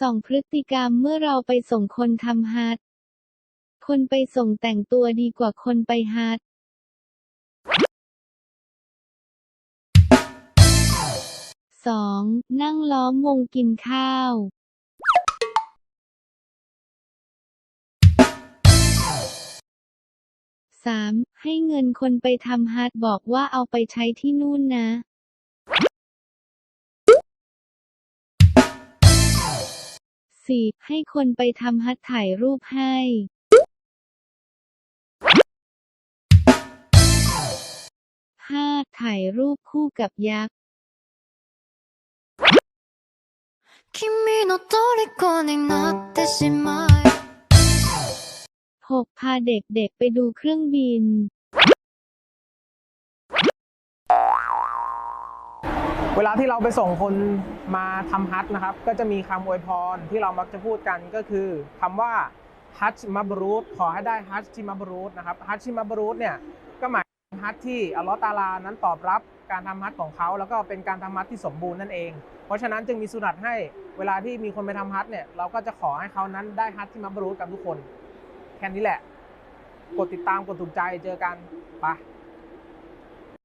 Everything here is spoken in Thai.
ส่องพฤติกรรมเมื่อเราไปส่งคนทำฮัทคนไปส่งแต่งตัวดีกว่าคนไปฮัทสองนั่งล้อมวงกินข้าวสามให้เงินคนไปทำฮัทบอกว่าเอาไปใช้ที่นู่นนะ สี่ ให้คนไปทำฮัทถ่ายรูปให้ ห้า ถ่ายรูปคู่กับยักษ์ 君の虜になってしまえ หก พาเด็กๆไปดูเครื่องบิน เวลาที่เราไปส่งคนมาทำฮัทนะครับ ก็จะมีคำอวยพรที่เรามักจะพูดกันก็คือคำว่าฮัตมับรูตขอให้ได้ฮัตชิมับรูตนะครับฮัตชิมับรูตเนี่ยก็หมายถึงฮัตที่อัลลอฮ์ตาลานั้นตอบรับการทำฮัตของเขา แล้วก็เป็นการทำฮัตที่สมบูรณ์นั่นเอง เพราะฉะนั้นจึงมีสุนัตให้เวลาที่มีคนไปทำฮัตเนี่ยเราก็จะขอให้เขานั้นได้ฮัตที่มับรูตกันทุกคน แค่นี้แหละ กดติดตามกดถูกใจเจอกันไป